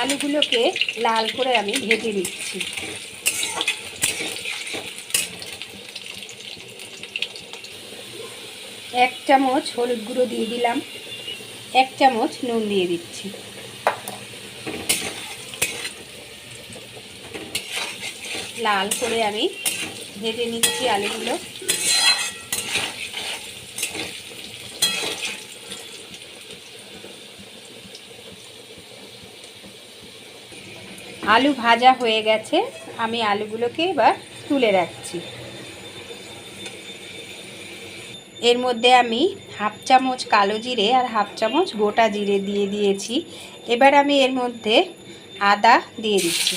আলুগুলোকে লাল করে আমি ভেজে নিচ্ছি। এক চামচ হলুদ গুঁড়ো দিয়ে দিলাম, এক চামচ নুন দিয়ে দিচ্ছি। লাল করে আমি ভেজে নিচ্ছি আলুগুলো। আলু ভাজা হয়ে গেছে। আমি আলুগুলোকে এবার তুলে রাখছি। এর মধ্যে আমি হাফ চামচ কালো জিরে আর হাফ চামচ গোটা জিরে দিয়ে দিয়েছি। এবার আমি এর মধ্যে আদা দিয়ে দিচ্ছি।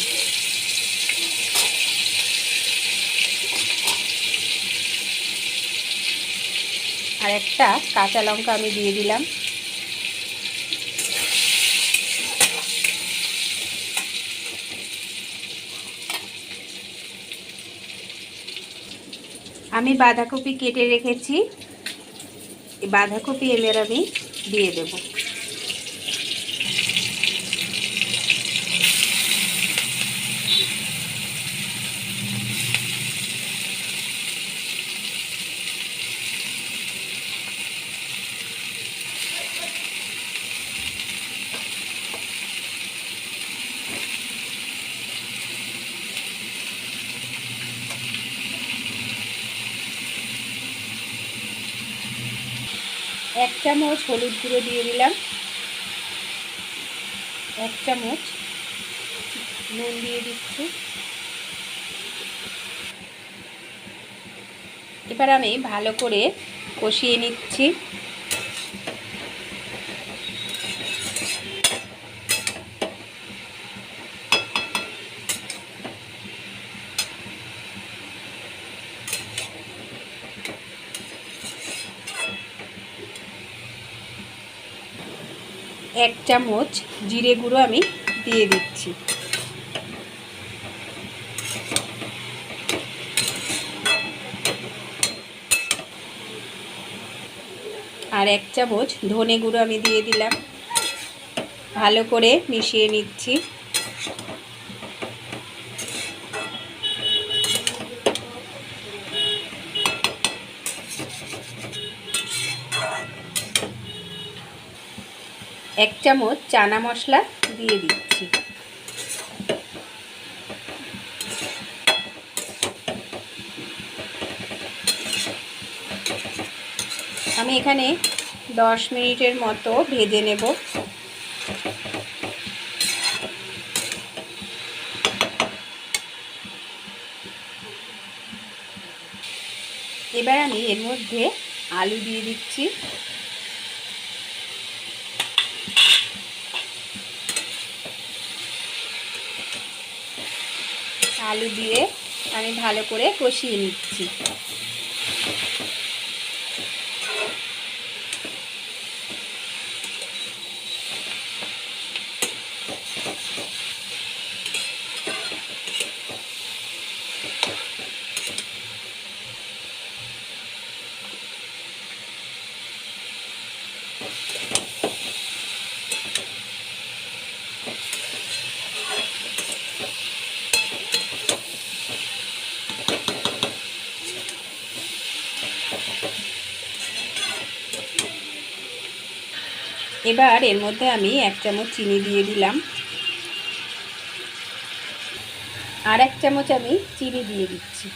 আর একটা কাঁচা লঙ্কা আমি দিয়ে দিলাম। আমি বাঁধাকপি কেটে রেখেছি। বাঁধাকপি এবার আমি দিয়ে দেব। এক চামচ হলুদ গুঁড়ো দিয়ে দিলাম। এক চামচ নুন দিয়ে দিচ্ছি। এবার আমি ভালো করে কষিয়ে নিচ্ছি। এক চামচ জিরে গুঁড়ো আমি দিয়ে দিচ্ছি। আর এক চামচ ধনে গুঁড়ো আমি দিয়ে দিলাম। ভালো করে মিশিয়ে নিচ্ছি। এক চামচ চানা মশলা দিয়ে দিচ্ছি। আমি এখানে দশ মিনিটের মতো ভেজে নেব। এবার আমি এর মধ্যে আলু দিয়ে দিচ্ছি। আলু দিয়ে আমি ভালো করে কষিয়ে নিচ্ছি। এবার এর মধ্যে আমি এক চামচ চিনি দিয়ে দিলাম। আর এক চামচ আমি চিনি দিয়ে দিচ্ছি।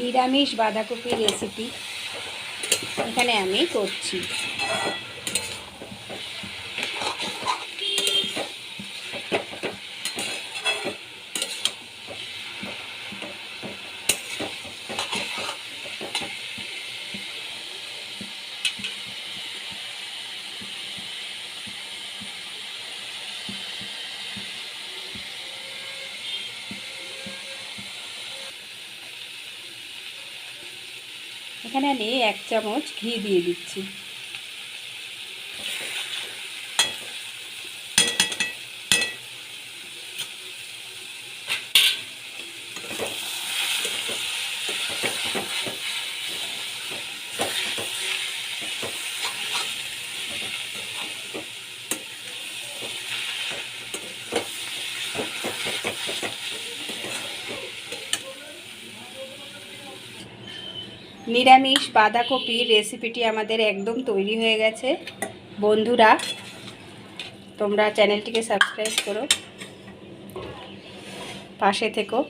নিরামিষ বাঁধাকপির রেসিপি এখানে আমি করছি। এখানে আমি এক চামচ ঘি দিয়ে দিচ্ছি। নিরামিষ বাঁধাকপির রেসিপিটি আমাদের একদম তৈরি হয়ে গেছে। বন্ধুরা, তোমরা চ্যানেলটিকে সাবস্ক্রাইব করো। পাশে থেকো।